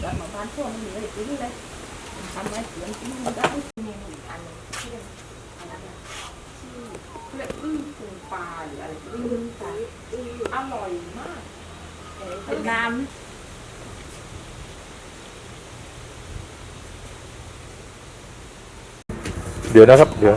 แล้วมาบ้านพวกมันมีอะไรกินเลยทำไมเสียงกินมันได้มีอีกอันนึงที่เรียกอะไรนะชื่อเรียกอื้อปูปลาหรืออะไรอื้อปลาอร่อยมากเป็นน้ำเดี๋ยวนะครับ เดี๋ยว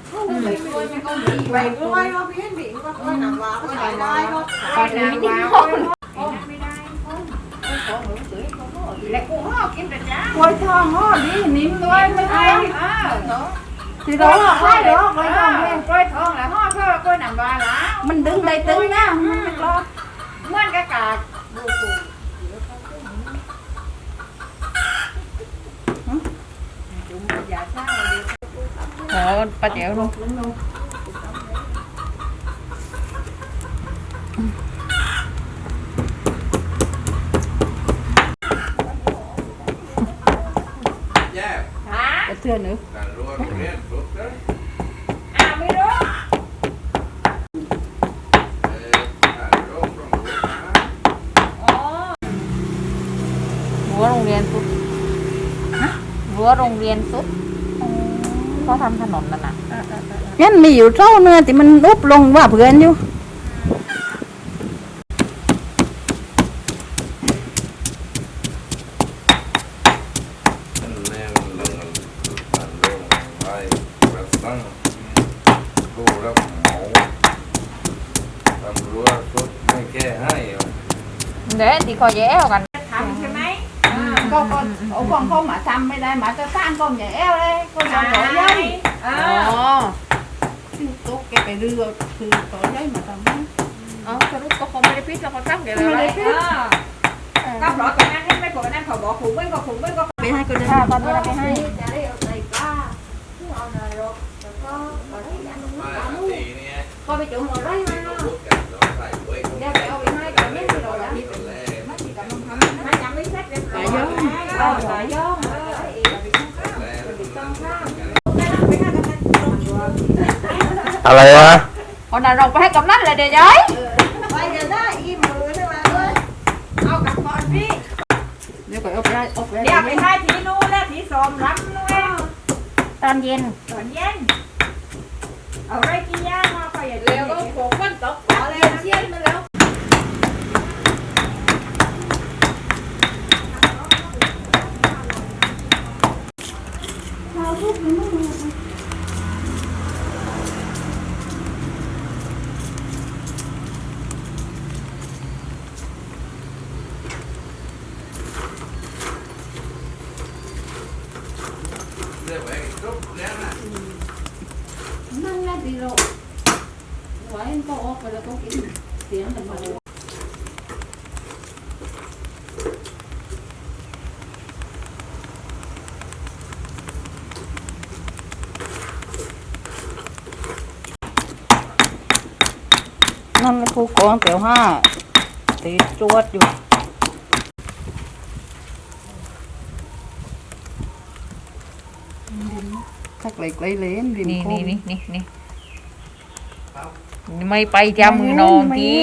củ chúng giả sao Ờ, ba triệu luôn. แยก Hả? เชื่อหนูการรวมเรียนสุดนะ À, mới đó. เออการรวมต้องรู้นะ Ồ. Rúa โรงเรียนสุดรั้วโรงเรียนสุด เขาทำถนนนั่นน่ะยันมีอยู่เท่าเนื้อที่มันอุบลงว่าเพื่อนอยู่มันแน่นลงการรวมไว้ประสังรู้รับเหมาตำรวจสุดไม่แก้ให้เดี๋ยวตีคอแย่กันทำใช่ไหม ก็ก็เอาของเขามาทำไม่ได้มาจะสร้างก็อย่าแอวเลยก็ทำต่อย่อยอ๋อตุ๊กแกไปเรือคือต่อย่อยมาทำอ๋อส สร็จเลยสายย่อเออสายย่อเออไอ้อะไรวะคนนั้นเราไปให้กำนันเลยเดี๋ยวย้ายไปจะได้อีมือได้มาเลยเอากับก่อนพี่เดี๋ยวก็เอาไปเอาไปเดี๋ยวไปให้ทีนู้นแล้วทีสอมรับนู้นตอนเย็นตอนเย็นเอาไรกี่ย่างมาไปอย่าเร็วก็โขกคนตกเอาเลยเชี่ยนมาแล้ว เรียกไว้ทุกแล้วนะ นั่งแรกดีโลไว้ก็ออกไปแล้วก็กินเสียงแต่มาเลยนั่นครูกองแถวห้าตีจวดอยู่ทักเล็กเลยเล ไม่ไปจ้ามือน้องที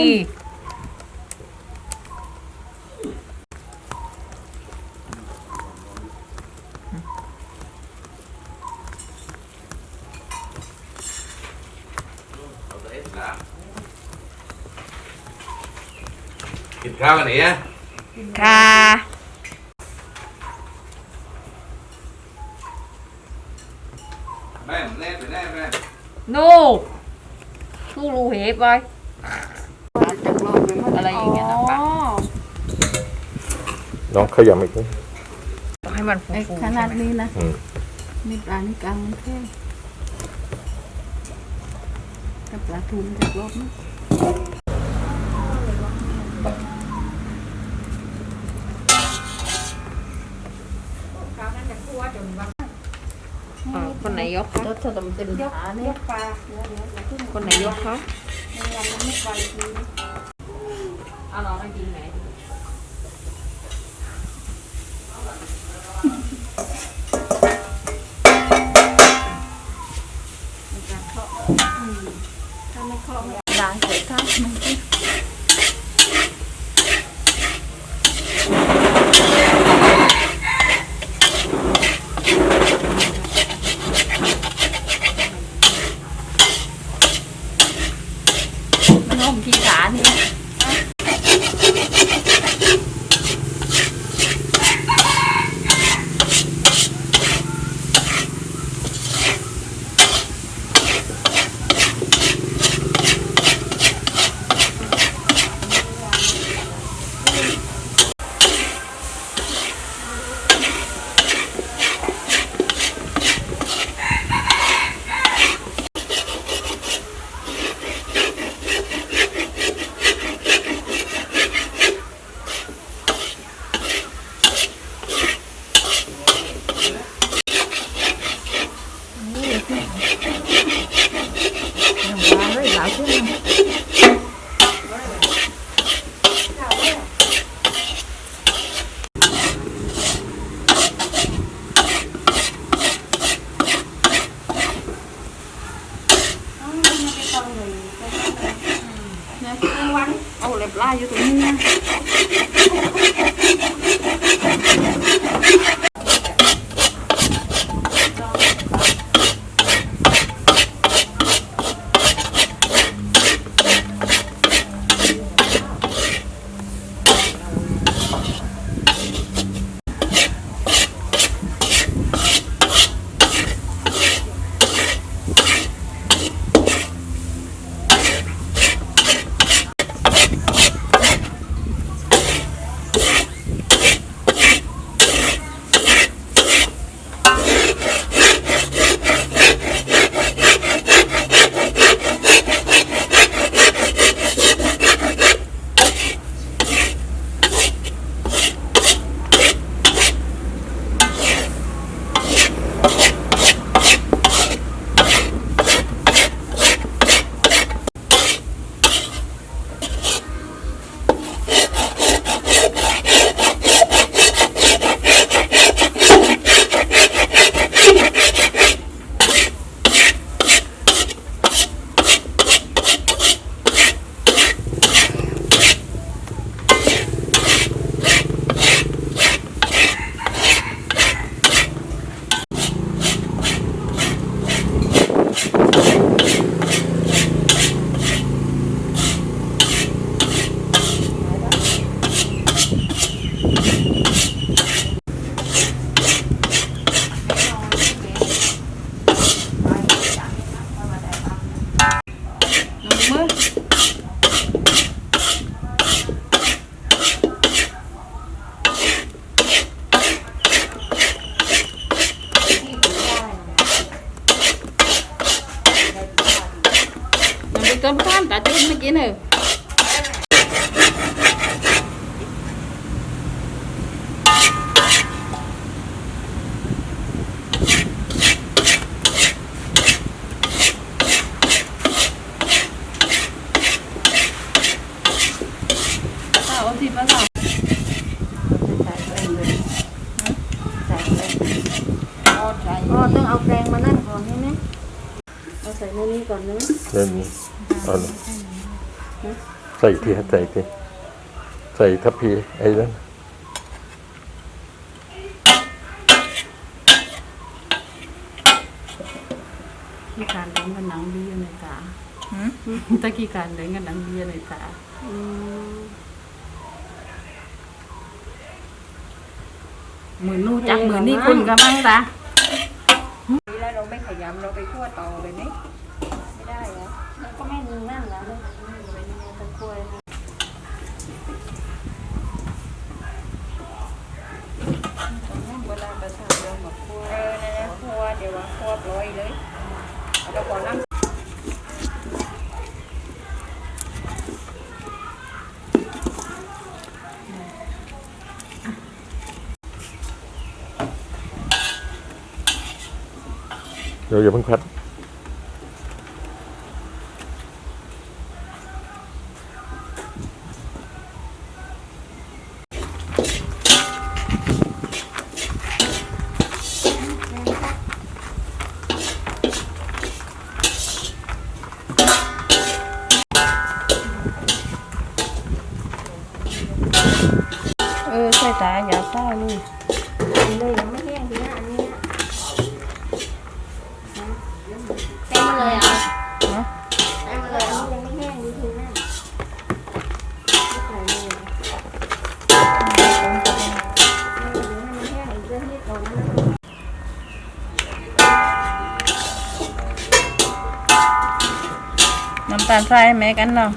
กินข้าวกันหรือยังค่ะ ทูรูเหบไปอะไรอย่างเงี้ยนะปะน้องขยำอีกนิดต้องให้มันฟูไอ้ๆขนาดนี้นะอืมนี่ปลานี่กลางมันแค่กับปลาทูมันจะรอบนะ เออคนไหน ยกคะรสถลมเต็มขาเนี่ยคนไหนยกคะเอาน้องมากินไหน ไม่มีเอาใส่ทีใส่ทีใส่ทัพพีไอ้นั่นที่การร้องกันหนังดีอยู่ในตาตะกี้การเดินกันหนังดีอยู่ในตาเหมือนนู่จักเหมือนนี่คุณกับมั้งตาแล้วเราไม่ขยำเราไปชั่วต่อไปไหม ไม่มีนั่นแล้วเลยตะกล้วยนะเวลาประชาชนมาคั่วเออนั่นแหละคั่วเดี๋ยวว่าคั่วปล่อยเลยเอาไปก่อนน้ำเดี๋ยวอย่าเพิ่งพัด ใส่แม่กันเนาะ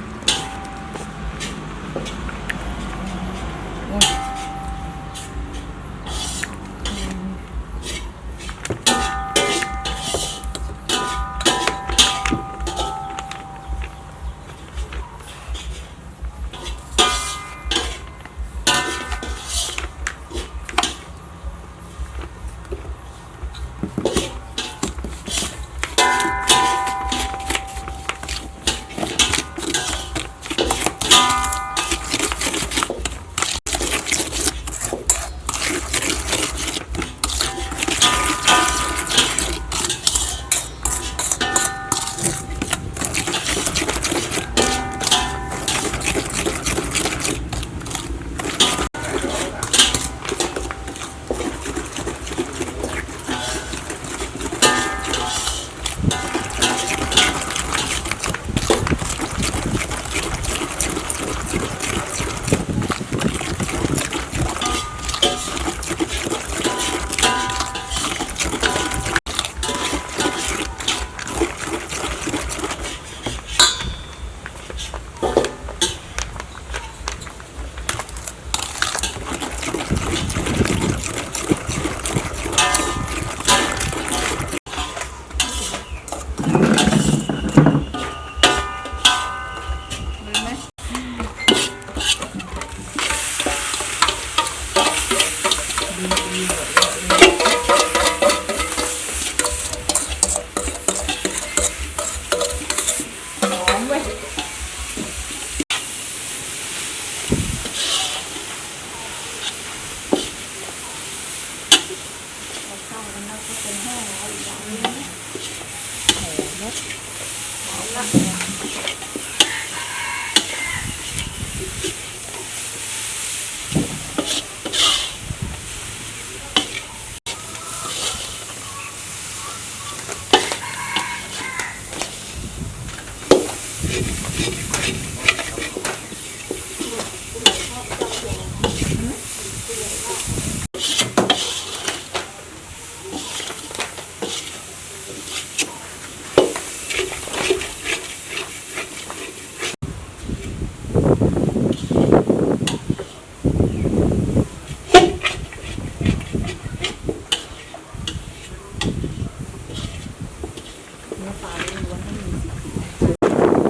ลทรายแม่กันเนาะ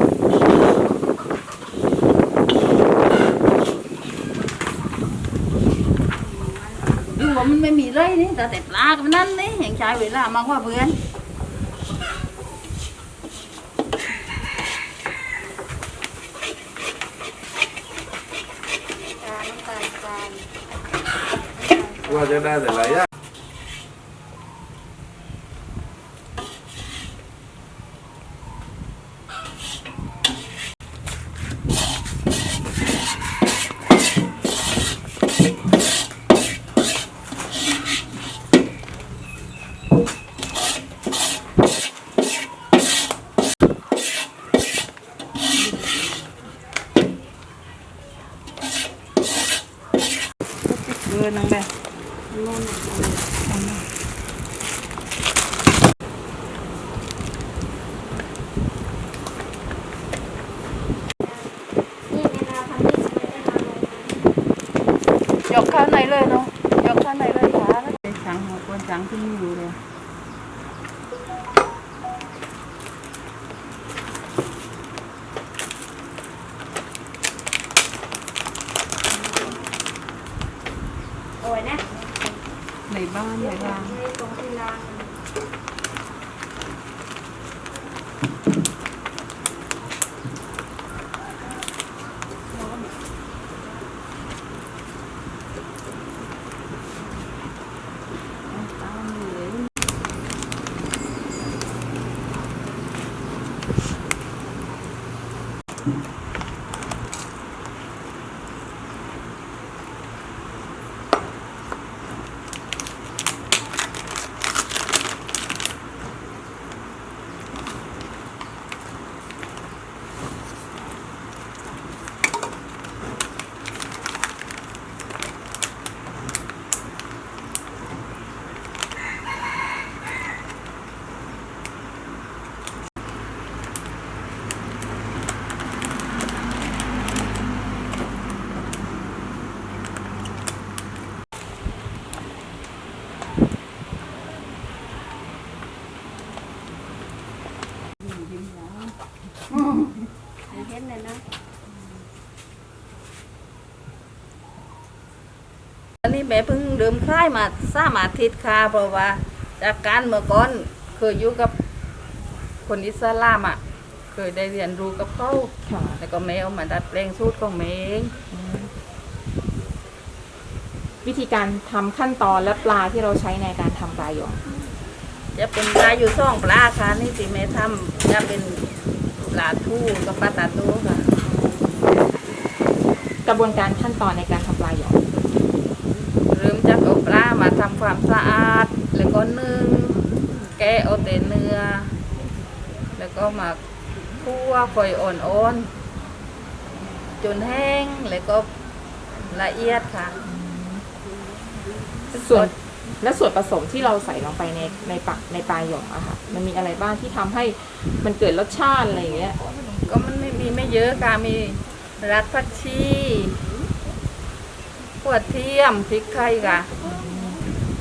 ดูว่ามันไม่มีไรนี่แต่แต่ปลากับนั่นนี่อย่างใช้เวลามากว่าเพื่อนจานน้ำตาลจานว่าจะได้แต่หลายอย่าง này เลยเนาะยกขั้นไหนเลยขาเลยสั่งหัวคนสั่งที่อยู่เลยโอ้ยนะในบ้านในบ้าน แม่เพิ่งเริ่มค่ายมาสามอาทิตย์ค่ะเพราะว่า จากการเมื่อก่อนเคยอยู่กับคนอิสลามอะ เคยได้เรียนรู้กับเขาค่ะแล้วก็แม่เอามาดัดแปลงสูตรของแม่เองวิธีการทำขั้นตอนและปลาที่เราใช้ในการทำปลาหยองจะเป็นปลาอยู่ซ่องปลาค่ะนี่ที่แม่ทำจะเป็นปลาทูกับปลาตาตูค่ะ กระบวนการขั้นตอนในการทำปลาหยองเริ่ มจากเอาปลามาทำความสะอาด แล้วก็นึ่งแกะเอาแต่เนื้อ แล้วก็มาคั่วค่อยอ่อนๆ จนแห้ง แล้วก็ละเอียดค่ะ ส่วนและส่วนผสมที่เราใส่ลงไปในในปักในปลาหยองอะค่ะ มันมีอะไรบ้างที่ทำให้มันเกิดรสชาติอะไรอย่างเงี้ย ก็มันไม่มีไม่เยอะค่ะ มีรักผักชี ขัวเทียมพริกไทยค่ะ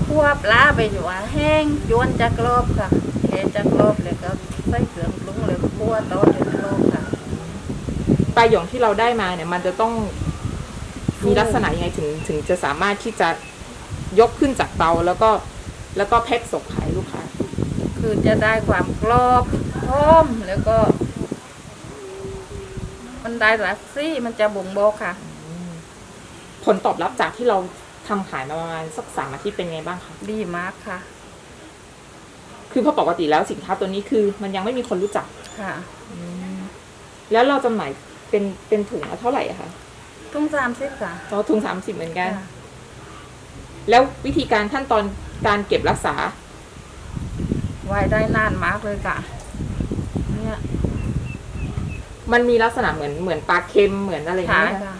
คั่วปลาไปอยู่ว่าแห้งจวนจักรอบค่ะแค่จักรอบแล้วก็ใส่เครื่องปรุงเลยคั่วต่อจนรอบค่ะ ปลาหยองที่เราได้มาเนี่ย มันจะต้องมีลักษณะยังไงถึงถึงจะสามารถที่จะยกขึ้นจากเตาแล้วก็แล้วก็แพ็คส่งขายลูกค้า คือจะได้ความกรอบหอมแล้วก็ มันได้รักซี่มันจะบ่งบอกค่ะผ ลตอบรับจากที่เราทำขายมาประมาณสักสามอาทิตย์เป็นไงบ้างคะ ดีมากค่ะ คือเพราะปกติแล้วสินค้าตัวนี้คือ มันยังไม่มีคนรู้จัก ค่ะแล้วเราจำหน่ายเป็นเป็นถุงละเท่าไหร่อะคะทุ่งสามสิบค่ะเราถุงสามสิบเหมือนกัน ค่ะแล้ววิธีการขั้นตอนการเก็บรักษา ไว้ได้นานมากเลยค่ะ เนี่ยมันมีลักษณะเหมือนเหมือนปลาเค็มเหมือนอะไรอย่างใช่เงี้ยค่ะ